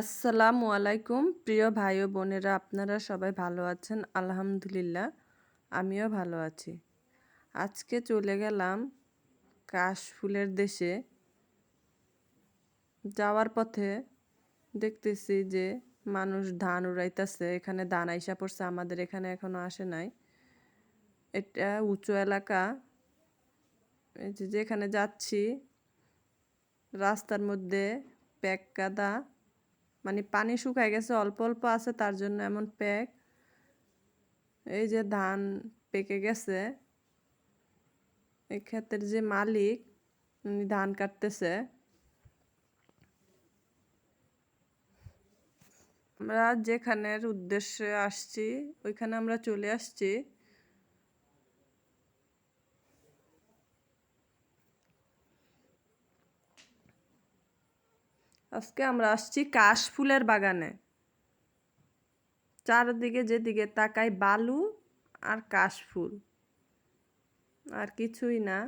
আসসালামু আলাইকুম। প্রিয় ভাই ও বোনেরা, আপনারা সবাই ভালো আছেন? আলহামদুলিল্লাহ, আমিও ভালো আছি। আজকে চলে গেলাম কাশফুলের দেশে। যাওয়ার পথে দেখতেছি যে মানুষ ধান উড়াইতেছে, এখানে ধান আইসা পড়ছে, আমাদের এখানে এখনও আসে নাই। এটা উঁচু এলাকা যেখানে যাচ্ছি, রাস্তার মধ্যে প্যাক কাদা মানে পানি শুকায় গেছে, অল্প অল্প আছে, তার জন্য এমন প্যাক। এই যে ধান পেকে গেছে, এই ক্ষেতের যে মালিক, উনি ধান কাটতেছে। আমরা যেখানের উদ্দেশ্যে আসছি, ওইখানে আমরা চলে আসছি। আজকে আমরা আসছি কাশফুলের বাগানে। চারদিকে যেদিকে তাকাই বালু আর কাশফুল। আর কিছুই না।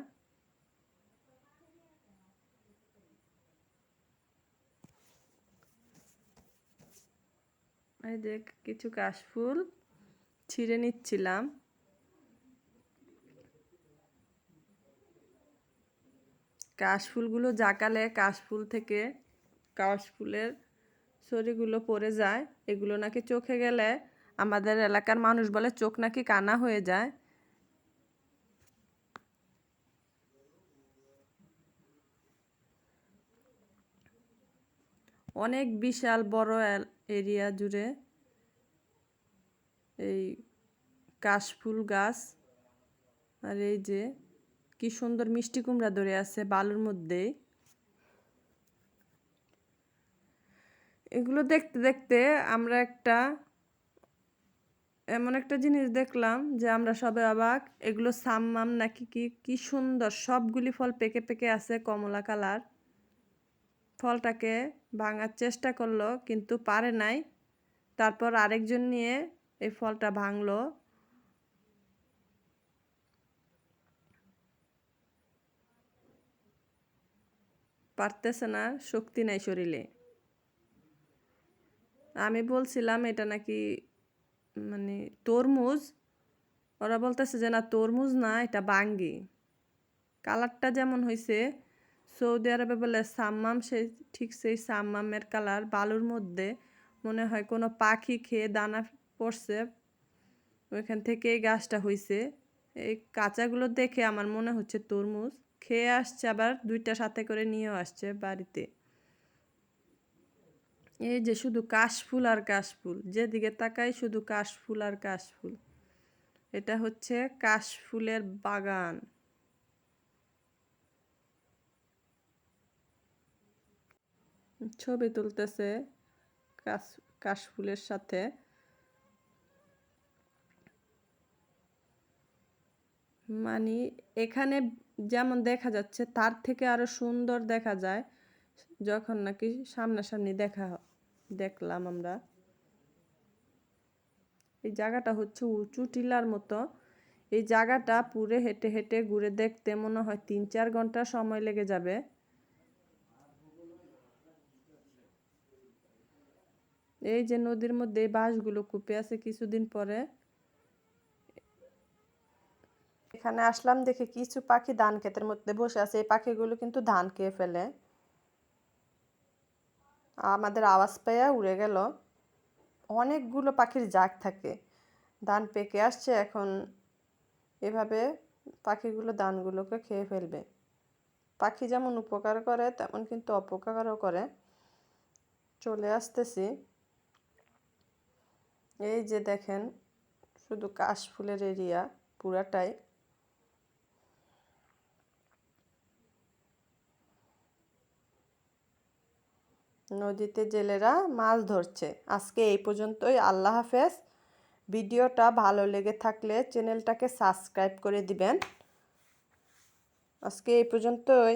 এই দেখ কিছু কাশফুল ছিঁড়ে নিচ্ছিলাম। কাশফুলগুলো জাকালে কাশফুল থেকে কাশফুলের ছড়িগুলো পড়ে যায়। এগুলো নাকি চোখে গেলে আমাদের এলাকার মানুষ বলে চোখ নাকি কানা হয়ে যায়। অনেক বিশাল বড় এরিয়া জুড়ে এই কাশফুল গাছ। আর এই যে কি সুন্দর মিষ্টি কুমড়া ধরে আছে বালুর মধ্যেই। এগুলো দেখতে দেখতে আমরা একটা এমন একটা জিনিস দেখলাম যে আমরা সবে অবাক। এগুলো সাম্মাম নাকি কি কি সুন্দর। সবগুলি ফল পেকে পেকে আছে কমলা কালার। ফলটাকে ভাঙার চেষ্টা করল কিন্তু পারে নাই। তারপর আরেকজন নিয়ে এই ফলটা ভাঙলো। পারতেছে না, শক্তি নাই শরীরে। আমি বলছিলাম, এটা নাকি মানে তরমুজ? ওরা বলতেছে যে, না, তরমুজ না, এটা বাঙ্গি। কালারটা যেমন হয়েছে সৌদি আরবে বলে সাম্মাম, সেই, ঠিক সেই সাম্মামের কালার, বালুর মধ্যে মনে হয় কোনো পাখি খেয়ে দানা পড়ছে। ওইখান থেকে এই গাছটা হয়েছে এই কাঁচাগুলো দেখে আমার মনে হচ্ছে তরমুজ। খেয়ে আসছে আবার দুইটা সাথে করে নিয়েও আসছে বাড়িতে। এই যে শুধু কাশফুল আর কাশফুল, যেদিকে তাকাই শুধু কাশফুল আর কাশফুল। এটা হচ্ছে কাশফুলের বাগান। ছবি তুলতেছে কাশ, কাশফুলের সাথে। মানে এখানে যেমন দেখা যাচ্ছে, তার থেকে আরও সুন্দর দেখা যায়। যখন নাকি সামনাসামনি দেখা দেখলাম আমরা। এই জায়গাটা হচ্ছে উঁচু টিলার মতো। এই জায়গাটা পুরে হেঁটে হেঁটে ঘুরে দেখতে মনে হয় তিন চার ঘণ্টা সময় লেগে যাবে। এই যে নদীর মধ্যে বাঁশগুলো কুপে আছে কিছুদিন পরে। এখানে আসলাম দেখে কিছু পাখি ধান ক্ষেতের মধ্যে বসে আছে। এই পাখিগুলো কিন্তু ধান খেয়ে ফেলে। আমাদের আওয়াজ পেয়ে উড়ে গেল। অনেকগুলো পাখির জাগ থাকে। ধান পেকে আসছে, এখন এভাবে পাখিগুলো ধানগুলোকে খেয়ে ফেলবে। পাখি যেমন উপকার করে, তেমন কিন্তু অপকারও করে। চলে আসতেছি। এই যে দেখেন, শুধু কাশফুলের এরিয়া পুরাটাই। নদীতে জেলেরা মাছ ধরছে। আজকে এই পর্যন্তই। আল্লাহ হাফেজ। ভিডিওটা ভালো লেগে থাকলে চ্যানেলটাকে সাবস্ক্রাইব করে দিবেন। আজকে এই পর্যন্তই।